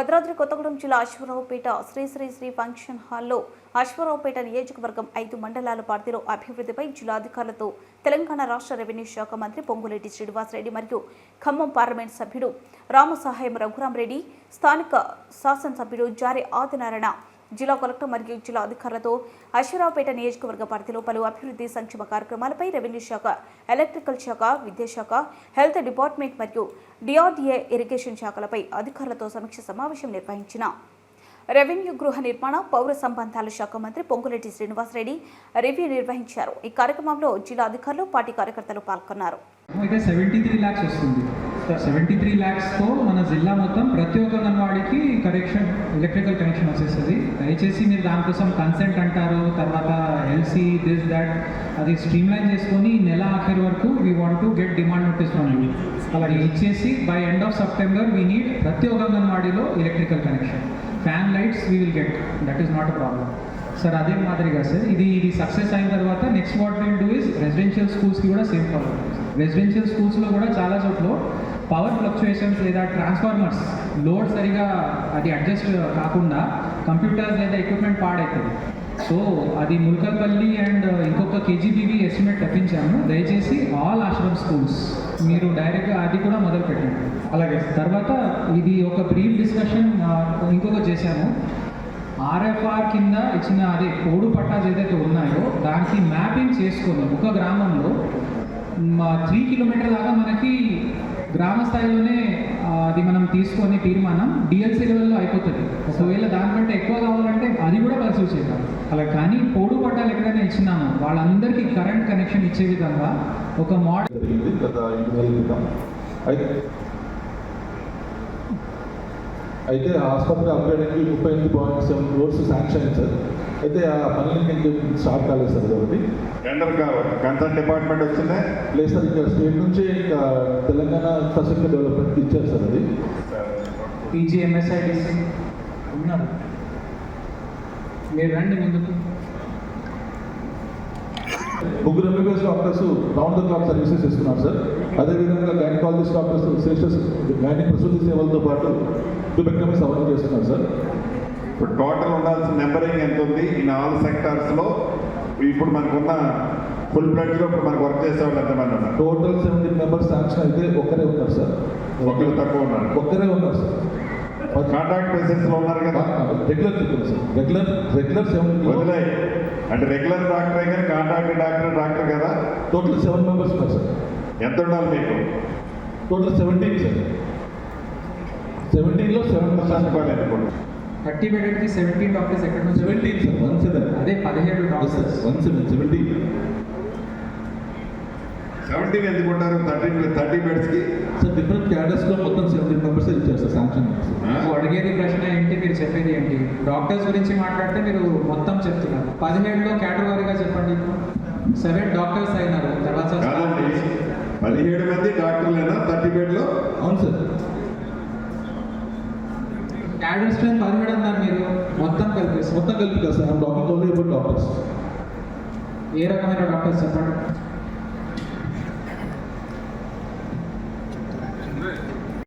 భద్రాద్రి కొత్తగూడెం జిల్లా అశ్వరావుపేట శ్రీ శ్రీ శ్రీ ఫంక్షన్ హాల్లో అశ్వరావుపేట నియోజకవర్గం ఐదు మండలాల పార్టీలో అభివృద్ధిపై జిల్లాధికారులతో తెలంగాణ రాష్ట్ర రెవెన్యూ శాఖ మంత్రి పొంగులేటి శ్రీనివాసరెడ్డి మరియు ఖమ్మం పార్లమెంట్ సభ్యుడు రామసహాయం రఘురామరెడ్డి స్థానిక శాసనసభ్యుడు జారి ఆదినారాయణ జిల్లా కలెక్టర్ మరియు జిల్లా అధికారులతో అశ్వరావుపేట నియోజకవర్గ పరిధిలో పలు అభివృద్ధి సంక్షేమ కార్యక్రమాలపై రెవెన్యూ శాఖ ఎలక్ట్రికల్ శాఖ విద్యాశాఖ హెల్త్ డిపార్ట్మెంట్ మరియు డిఆర్డీఏ ఇరిగేషన్ శాఖలపై అధికారులతో సమీక్ష సమావేశం నిర్వహించిన రెవెన్యూ గృహ నిర్మాణ పౌర సంబంధాల శాఖ మంత్రి పొంగులేటి శ్రీనివాసరెడ్డి రివ్యూ నిర్వహించారు. ఈ కార్యక్రమంలో జిల్లా అధికారులు పార్టీ కార్యకర్తలు పాల్గొన్నారు. సెవెంటీ త్రీ సెవెంటీ త్రీ ల్యాక్స్తో మన జిల్లా మొత్తం ప్రతి ఒక్క అంగన్వాడికి కనెక్షన్ ఎలక్ట్రికల్ కనెక్షన్ వచ్చేస్తుంది. దయచేసి మీరు దానికోసం కన్సెంట్ అంటారు. తర్వాత ఎల్సీ దిస్ దాట్ అది స్ట్రీమ్లైన్ చేసుకొని నెల ఆఖరి వరకు we want to get demand notice from you అలా ఇచ్చేసి by end of September we need ప్రతి ఒక్క అంగన్వాడీలో electrical connection fan lights we will get that is not a problem sir అదే మాదిరిగా సార్ ఇది ఇది సక్సెస్ అయిన తర్వాత next what will do is residential స్కూల్స్కి కూడా సేమ్ ఫాలో రెసిడెన్షియల్ స్కూల్స్లో కూడా చాలా చోట్ల పవర్ ఫ్లక్చుయేషన్స్ లేదా ట్రాన్స్ఫార్మర్స్ లోడ్ సరిగా అది అడ్జస్ట్ కాకుండా కంప్యూటర్స్ లేదా ఎక్విప్మెంట్ పాడవుతుంది సో అది ముల్కల్పల్లి అండ్ ఇంకొక కేజీబీవీ ఎస్టిమేట్ తెప్పించాము. దయచేసి ఆల్ ఆశ్రమ్ స్కూల్స్ మీరు డైరెక్ట్గా అది కూడా మొదలు పెట్టండి. అలాగే తర్వాత ఇది ఒక బ్రీఫ్ డిస్కషన్ ఇంకొక చేశాము. ఆర్ఎఫ్ఆర్ కింద ఇచ్చిన అదే కోడు పట్టాలు ఏదైతే ఉన్నాయో దానికి మ్యాపింగ్ చేసుకొని ఒక గ్రామంలో త్రీ కిలోమీటర్ దాకా మనకి గ్రామ స్థాయిలోనే అది మనం తీసుకొని తీర్మానం డిఎల్సీ లెవెల్లో అయిపోతుంది. ఒకవేళ దానికంటే ఎక్కువ కావాలంటే అది కూడా పరిశీలి చేద్దాం. అలా కానీ పోడు పట్టాలు ఎక్కడైనా ఇచ్చినాము వాళ్ళందరికీ కరెంట్ కనెక్షన్ ఇచ్చే విధంగా ఒక మోడల్ జరిగింది గత ఐదు నెలల క్రితం అయితే ఆసుపత్రి అప్గ్రేడింగ్కి ముప్పై ఎనిమిది పాయింట్ సెవెన్ క్రోర్స్ శాంక్షన్ అయింది సార్. అయితే ఆ పనులకి ఇంకా స్టార్ట్ కాలేదు సార్ కాబట్టి. టెండర్ కన్సర్న్ డిపార్ట్మెంట్ వచ్చిందే? లేదు సార్ ఇంకా స్టేట్ నుంచి ఇంకా తెలంగాణ ఇన్ఫ్రాస్ట్రక్చర్ డెవలప్మెంట్కి ఇచ్చారు సార్ అది. పీజీఎంఎస్ఐడిసి ఉన్నారు. మీరు రండి ముందుకు. ముగ్గురు MBBS doctors round the clock services ఇస్తున్నారు సార్. అదేవిధంగా గైనకాలజిస్ట్ డాక్టర్స్ శ్రేష్ఠ గైనిక్ ప్రసూతి సేవలతో పాటు ట్యూబెక్టమీస్ అవన్నీ చేస్తున్నారు సార్. ఇప్పుడు టోటల్ ఉండాల్సిన నెంబరింగ్ ఎంత ఉంది? ఈ నాలుగు సెక్టార్స్లో ఇప్పుడు మనకున్న ఫుల్ బ్లడ్లో ఇప్పుడు మనకు వర్క్ చేసే వాళ్ళు ఎంతమంది ఉన్నారు? టోటల్ సెవెంటీన్ మెంబర్స్ శాంక్షన్ అయితే ఒక్కరే ఉన్నారు సార్. ఒకరు తక్కువ ఉన్నారు. ఒక్కరే ఉన్నారు సార్. కాంట్రాక్ట్ బేసిస్లో ఉన్నారు కదా. రెగ్యులర్ రెగ్యులర్ రెగ్యులర్ సెవెన్ వదిలే అంటే రెగ్యులర్ డాక్టర్ కానీ కాంట్రాక్ట్ డాక్టర్ డాక్టర్ కదా. టోటల్ సెవెన్ మెంబర్స్ ఉన్నారు సార్ ఎంత ఉండాలి మీకు? టోటల్ సెవెంటీన్ సార్ సెవెంటీన్లో సెవెన్ చెప్పాలి అనుకోండి. థర్టీ బెడెడ్కి సెవెంటీన్ డాక్టర్స్ ఎక్కడ నుంచి సెవెంటీన్ సార్ వన్ సెవెన్ అదే పదిహేడు sir doctors one seven seventeen seventeen ఎందుకు ఉంటారు థర్టీ థర్టీ బెడ్స్కి? సార్ డిఫరెంట్ క్యాడర్స్లో మొత్తం సెవెంటీన్ మెంబర్స్ ఇచ్చారు సార్ శాంక్షన్ అడిగేది ప్రశ్న ఏంటి? మీరు చెప్పేది ఏంటి? డాక్టర్స్ గురించి మాట్లాడితే మీరు మొత్తం చెప్తున్నారు. పదిహేడులో కేటగిరీగా చెప్పండి. సెవెన్ డాక్టర్స్ అయినారు. తర్వాత పదిహేడు మంది డాక్టర్లేనా? థర్టీ బెడ్లో అవును సార్. క్యాడర్ స్ట్రెంత్ పదిహేడు అన్నారు మీరు. మొత్తం కలిపేసి. మొత్తం కలిపి కదా సార్. Doctor only doctors. ఏ రకమైన డాక్టర్స్ చెప్పండి.